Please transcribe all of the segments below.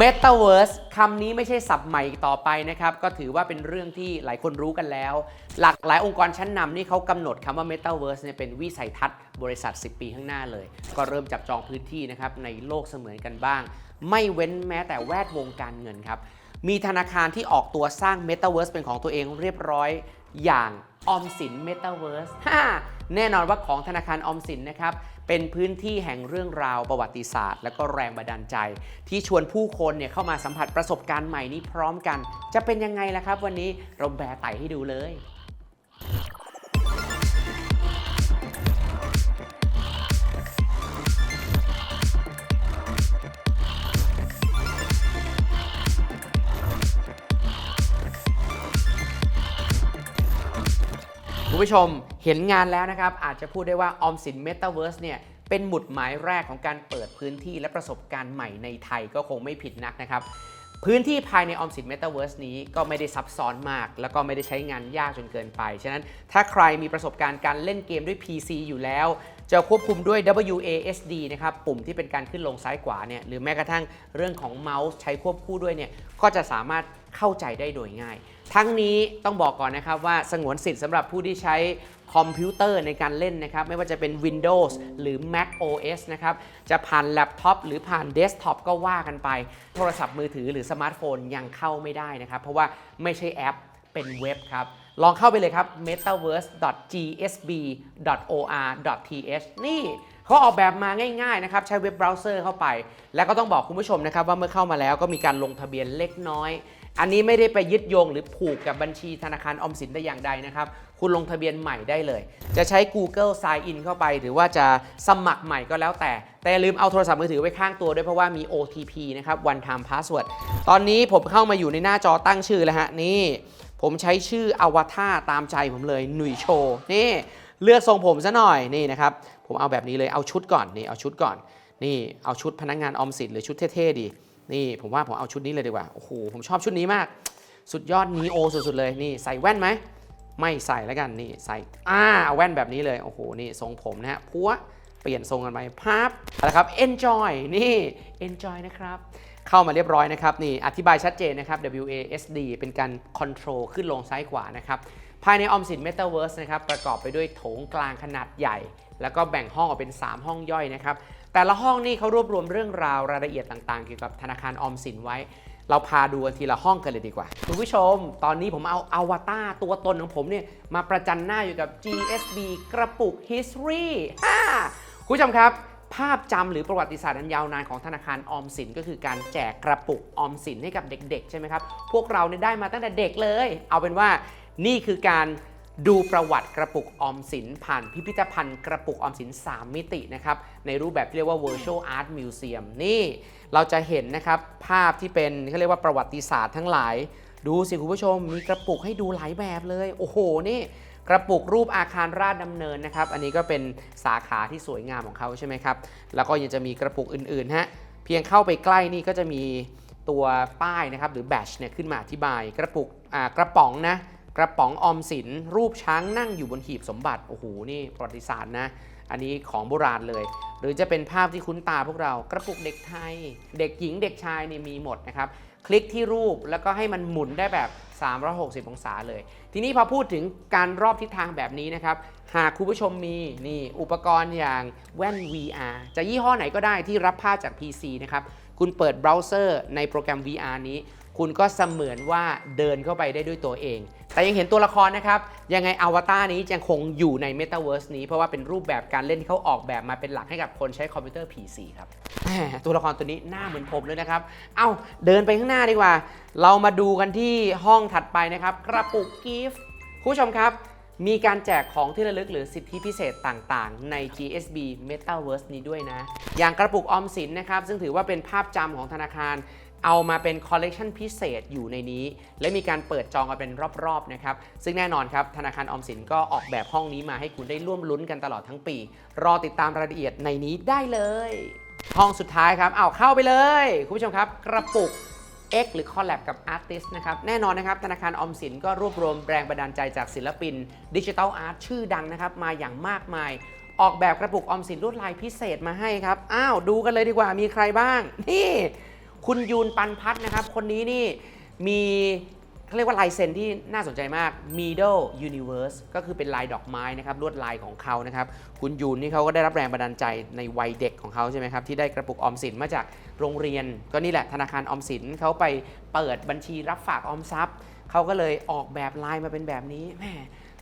Metaverse คำนี้ไม่ใช่ศัพท์ใหม่ต่อไปนะครับ ก็ถือว่าเป็นเรื่องที่หลายคนรู้กันแล้ว หลากหลายองค์กรชั้นนำนี่เขากำหนดคำว่า Metaverse เนี่ยเป็นวิสัยทัศน์บริษัท 10 ปีข้างหน้าเลย ก็เริ่มจับจองพื้นที่นะครับในโลกเสมือนกันบ้าง ไม่เว้นแม้แต่แวดวงการเงินครับ มีธนาคารที่ออกตัวสร้าง Metaverse เป็นของตัวเองเรียบร้อยอย่างออมสิน Metaverse ฮ่าแน่นอนว่าของธนาคารออมสินนะครับ เป็นพื้นที่แห่งเรื่องราวประวัติศาสตร์ และก็แรงบันดาลใจ ที่ชวนผู้คนเนี่ยเข้ามาสัมผัสประสบการณ์ใหม่นี้พร้อมกัน จะเป็นยังไงล่ะครับ วันนี้เราแบร์ไต่ให้ดูเลย คุณผู้ชมเห็นงานแล้วนะครับ อาจจะพูดได้ว่าออมสิน Metaverse เนี่ยเป็นหมุดหมายแรกของการเปิดพื้นที่และประสบการณ์ใหม่ในไทยก็คงไม่ผิดนักนะครับ พื้นที่ภายในออมสิน Metaverse นี้ก็ไม่ได้ซับซ้อนมาก แล้วก็ไม่ได้ใช้งานยากจนเกินไป ฉะนั้นถ้าใครมีประสบการณ์การเล่นเกมด้วย PC อยู่แล้ว จะควบคุมด้วย WASD นะครับปุ่มที่เป็นการขึ้นลงซ้ายขวาเนี่ยหรือแม้กระทั่งเรื่องของเมาส์ใช้ควบคู่ด้วยเนี่ยก็จะสามารถเข้าใจได้โดยง่าย ทั้งนี้ต้องบอกก่อนนะครับว่าสงวนสิทธิ์สำหรับผู้ที่ใช้คอมพิวเตอร์ในการเล่นนะครับ ไม่ว่าจะเป็น Windows หรือ Mac OS นะครับ จะผ่านแล็ปท็อปหรือผ่านเดสก์ท็อปก็ว่ากันไป โทรศัพท์มือถือหรือสมาร์ทโฟนยังเข้าไม่ได้นะครับ เพราะว่าไม่ใช่แอปเป็นเว็บครับ ลองเข้าไปเลยครับ metaverse.gsb.or.th นี่เขาออกแบบมาง่ายๆนะครับ ใช้เว็บเบราว์เซอร์เข้าไป แล้วก็ต้องบอกคุณผู้ชมนะครับว่าเมื่อเข้ามาแล้วก็มีการลงทะเบียนเล็กน้อย อันนี้ไม่ได้ไปยึดโยงหรือผูกกับบัญชีธนาคารออมสินแต่อย่างใดนะครับ คุณลงทะเบียนใหม่ได้เลย จะใช้ Google Sign In เข้าไป หรือว่าจะสมัครใหม่ก็แล้วแต่ แต่ลืมเอาโทรศัพท์มือถือไว้ข้างตัวด้วยเพราะว่ามี OTP นะครับ One Time Password ตอนนี้ผมเข้ามาอยู่ในหน้าจอตั้งชื่อแล้วฮะนี่ ผมใช้ชื่ออวตารตามใจผมเลยหนุ่ยโชนี่เลือกทรงผมซะหน่อยนี่นะครับผมเอาแบบนี้เลยเอาชุดก่อนนี่เอาชุดก่อนนี่เอาชุดพนักงานออมสินหรือชุดเท่ๆดี นี่ผมว่าผมเอาชุดนี้เลยดีกว่า โอ้โห ผมชอบชุดนี้มาก สุดยอดนีโอสุดๆเลย นี่ใส่แว่นไหม ไม่ใส่แล้วกัน นี่ใส่ อ่าเอาแว่นแบบนี้เลย โอ้โห นี่ทรงผมนะฮะพัวเปลี่ยนทรงกันไปพับอะไรครับ enjoy นี่ enjoy นะครับ เข้ามาเรียบร้อยนะครับ นี่ อธิบายชัดเจนนะครับ WASD เป็นการ control ขึ้นลงซ้ายขวานะครับ ภายในออมสิน Metaverse นะครับ ประกอบไปด้วยโถงกลางขนาดใหญ่ แล้วก็แบ่งห้องออกเป็น 3 ห้องย่อยนะครับ แต่ละห้องนี่เขารวบรวมเรื่องราวรายละเอียดต่างๆ เกี่ยวกับธนาคารออมสินไว้ เราพาดูกันทีละห้องกันเลยดีกว่า คุณผู้ชม ตอนนี้ผมเอาอวตารตัวตนของผมเนี่ยมาประจันหน้าอยู่กับ GSB กระปุก History ฮ่าคุณผู้ชมครับภาพจำหรือประวัติศาสตร์อันยาวนานของธนาคารออมสินก็คือการแจกกระปุกออมสินให้กับเด็กๆ ใช่ไหมครับ พวกเราเนี่ยได้มาตั้งแต่เด็กเลย เอาเป็นว่านี่คือการ ดูประวัติกระปุกออมสินผ่านพิพิธภัณฑ์กระปุกออมสิน 3 มิตินะครับในรูปแบบที่เรียกว่า virtual art museum นี่เราจะเห็นนะครับภาพที่เป็นเขาเรียกว่าประวัติศาสตร์ทั้งหลาย ดูสิคุณผู้ชมมีกระปุกให้ดูหลายแบบเลย โอ้โหนี่กระปุกรูปอาคารราชดำเนินนะครับ อันนี้ก็เป็นสาขาที่สวยงามของเขาใช่ไหมครับ แล้วก็ยังจะมีกระปุกอื่นๆฮะ เพียงเข้าไปใกล้นี่ก็จะมีตัวป้ายนะครับ หรือแบชเนี่ยขึ้นมาอธิบาย กระปุกกระป๋องนะ กระป๋องออมสิน รูปช้างนั่งอยู่บนหีบสมบัติ โอ้โห นี่ประวัติศาสตร์นะ อันนี้ของโบราณเลย หรือจะเป็นภาพที่คุ้นตาพวกเรา กระปุกเด็กไทย เด็กหญิงเด็กชายนี่มีหมดนะครับ คลิกที่รูปแล้วก็ให้มันหมุนได้แบบ 360 องศาเลย ทีนี้พอพูดถึงการรอบทิศทางแบบนี้นะครับ หากคุณผู้ชมมีนี่อุปกรณ์อย่างแว่น VR จะยี่ห้อไหนก็ได้ที่รับภาพจาก PC นะครับ คุณเปิดเบราว์เซอร์ในโปรแกรม VR นี้ คุณก็เสมือนว่าเดินเข้าไปได้ด้วยตัวเอง แต่ยังเห็นตัวละครนะครับ ยังไงอวตารนี้ยังคงอยู่ใน Metaverse นี้ เพราะว่าเป็นรูปแบบการเล่นที่เขาออกแบบมาเป็นหลักให้กับคนใช้คอมพิวเตอร์ PC ครับตัวละครตัวนี้หน้าเหมือนผมเลยนะครับ เอ้าเดินไปข้างหน้าดีกว่า เรามาดูกันที่ห้องถัดไปนะครับ กระปุกกิฟต์คุณผู้ชมครับมีการแจกของที่ระลึกหรือสิทธิพิเศษต่างๆ ใน GSB Metaverse นี้ด้วยนะ อย่างกระปุกออมสินนะครับ ซึ่งถือว่าเป็นภาพจำของธนาคาร เอามาเป็นคอลเลกชันพิเศษอยู่ในนี้ และมีการเปิดจองกันเป็นรอบๆนะครับซึ่งแน่นอนครับธนาคารออมสินก็ออกแบบห้องนี้มาให้คุณได้ร่วมลุ้นกันตลอดทั้งปี รอติดตามรายละเอียดในนี้ได้เลย ห้องสุดท้ายครับเอาเข้าไปเลย คุณผู้ชมครับ กระปุก X หรือ Collab กับ Artist นะครับแน่นอนนะครับธนาคารออมสินก็รวบรวมแรงบันดาลใจจากศิลปินดิจิทัลอาร์ตชื่อดังนะครับมาอย่างมากมาย ออกแบบกระปุกออมสินลวดลายพิเศษมาให้ครับ อ้าว ดูกันเลยดีกว่ามีใครบ้าง นี่ คุณยูนปันพัฒน์นะครับ คนนี้นี่มีเขาเรียกว่าลายเซ็นที่น่าสนใจมาก Middle Universe ก็คือเป็นลายดอกไม้นะครับลวดลายของเขานะครับ คุณยูนนี่เขาก็ได้รับแรงบันดาลใจในวัยเด็กของเขาใช่ไหมครับ ที่ได้กระปุกออมสินมาจากโรงเรียน ก็นี่แหละธนาคารออมสินเขาไปเปิดบัญชีรับฝากออมทรัพย์เขาก็เลยออกแบบลายมาเป็นแบบนี้แหม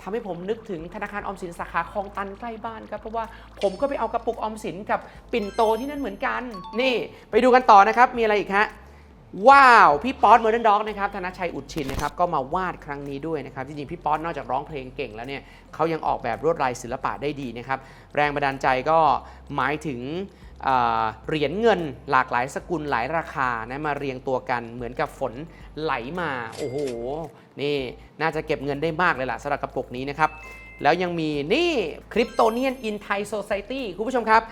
ทำให้ผมนึกถึงธนาคารออมสินสาขาคลองตันใกล้บ้านครับ เพราะว่าผมก็ไปเอากระปุกออมสินกับปิ่นโตที่นั่นเหมือนกัน นี่ไปดูกันต่อนะครับ มีอะไรอีกฮะว้าว พี่ป๊อตเมอร์เดนด็อกนะครับธนชัยอุดชินนะครับก็มาวาดครั้งนี้ด้วยนะครับจริงๆพี่ป๊อตนอกจากร้องเพลงเก่งแล้วเนี่ยเขายังออกแบบลวดลายศิลปะได้ดีนะครับแรงบันดาลใจก็หมายถึง เหรียญเงินหลากหลายสกุลหลายราคานะมาเรียงตัวกันเหมือนกับฝนไหลมา โอ้โห นี่น่าจะเก็บเงินได้มากเลยล่ะสำหรับกระปุกนี้นะครับ แล้วยังมีนี่คริปโตเนียนอินไทยโซซ i ตี้คุณผู้ชมครับ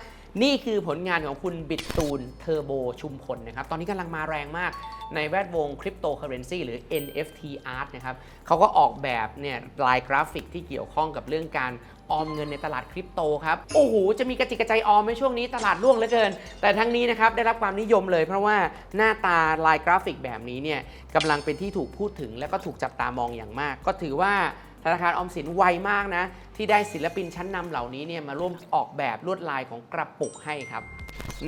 นี่คือผลงานของคุณบิตตูนเทอร์โบชุมพลนะครับ ตอนนี้กำลังมาแรงมากในแวดวงคริปโตเคอเรนซีหรือ NFT art นะครับเขาก็ออกแบบเนี่ยลายกราฟิกที่เกี่ยวข้องกับเรื่องการออมเงินในตลาดคริปโตครับ โอ้โห จะมีกระจิกกระใจออมในช่วงนี้ตลาดร่วงเหลือเกิน แต่ทั้งนี้นะครับ ได้รับความนิยมเลยเพราะว่าหน้าตาลายกราฟิกแบบนี้เนี่ยกำลังเป็นที่ถูกพูดถึงและก็ถูกจับตามองอย่างมาก ก็ถือว่า ธนาคารออมสินไวมากนะ ที่ได้ศิลปินชั้นนำเหล่านี้เนี่ยมาร่วมออกแบบลวดลายของกระปุกให้ครับ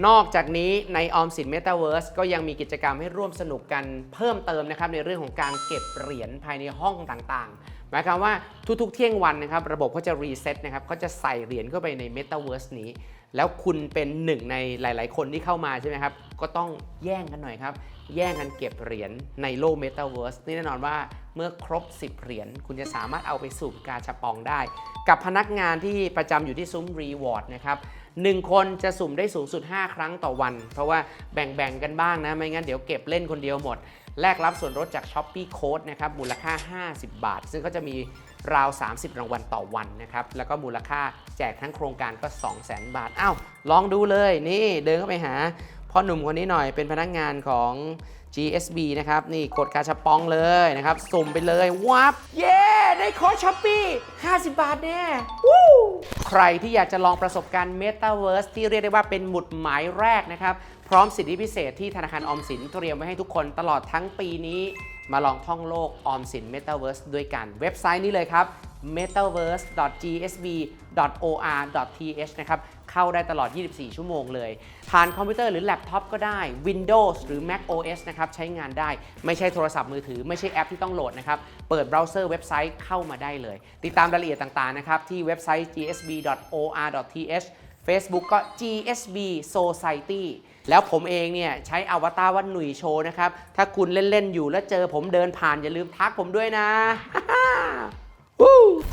นอกจากนี้ในออมสิน Metaverse ก็ยังมีกิจกรรมให้ร่วมสนุกกันเพิ่มเติมนะครับในเรื่องของการเก็บเหรียญภายในห้องต่างๆ หมายความว่าทุกๆ เที่ยงวันนะครับระบบก็จะรีเซ็ตนะครับก็จะใส่เหรียญเข้าไปใน Metaverse นี้ แล้วคุณเป็นหนึ่งในหลาย ๆ คนที่เข้ามาใช่ไหมครับก็ต้องแย่งกันหน่อยครับแย่งกันเก็บเหรียญในโลก Metaverse นี่แน่นอนว่า เมื่อครบ 10 เหรียญคุณจะสามารถเอาไปสูบกาชาปองได้ กับพนักงานที่ประจำอยู่ที่ซุ้มรีวอร์ดนะครับหนึ่งคนจะสุ่มได้สูงสุด 5 ครั้งต่อวัน เพราะว่าแบ่งๆกันบ้างนะ ไม่งั้นเดี๋ยวเก็บเล่นคนเดียวหมด แลกรับส่วนลดจาก s h อ p e e Code นะครับ มูลค่า 50 บาท ซึ่งก็จะมีราว 30 รางวัลต่อวันนะครับ แล้วก็มูลค่าแจกทั้งโครงการก็ 200,000 บาทอ้าวลองดูเลยนี่เดินเข้าไปหาพ่อหนุ่มคนนี้หน่อยเป็นพนักงานของ GSB นะครับ นี่กดกาชาปองเลยนะครับ สุ่มไปเลย วับ เย้ ได้โค้ดช้อปปี้ 50 บาทแน่วู้ใครที่อยากจะลองประสบการณ์ Metaverse ที่เรียกได้ว่าเป็นหมุดหมายแรกนะครับ พร้อมสิทธิพิเศษที่ธนาคารออมสินเตรียมไว้ให้ทุกคนตลอดทั้งปีนี้ มาลองท่องโลกออมสิน Metaverse ด้วยกันเว็บไซต์นี้เลยครับ metaverse.gsb.or.th นะครับ เข้าได้ตลอด 24 ชั่วโมงเลย ผ่านคอมพิวเตอร์หรือแล็ปท็อปก็ได้ Windows หรือ Mac OS นะครับ ใช้งานได้ ไม่ใช่โทรศัพท์มือถือ ไม่ใช่แอปที่ต้องโหลดนะครับ เปิดเบราว์เซอร์เว็บไซต์เข้ามาได้เลย ติดตามรายละเอียดต่าง ๆ นะครับ ที่เว็บไซต์ gsb.or.th Facebook ก็ GSB Society แล้วผมเองเนี่ย ใช้อวตารว่าหนุ่ยโชว์นะครับ ถ้าคุณเล่น ๆ อยู่แล้วเจอผมเดินผ่านอย่าลืมทักผมด้วยนะ Woo!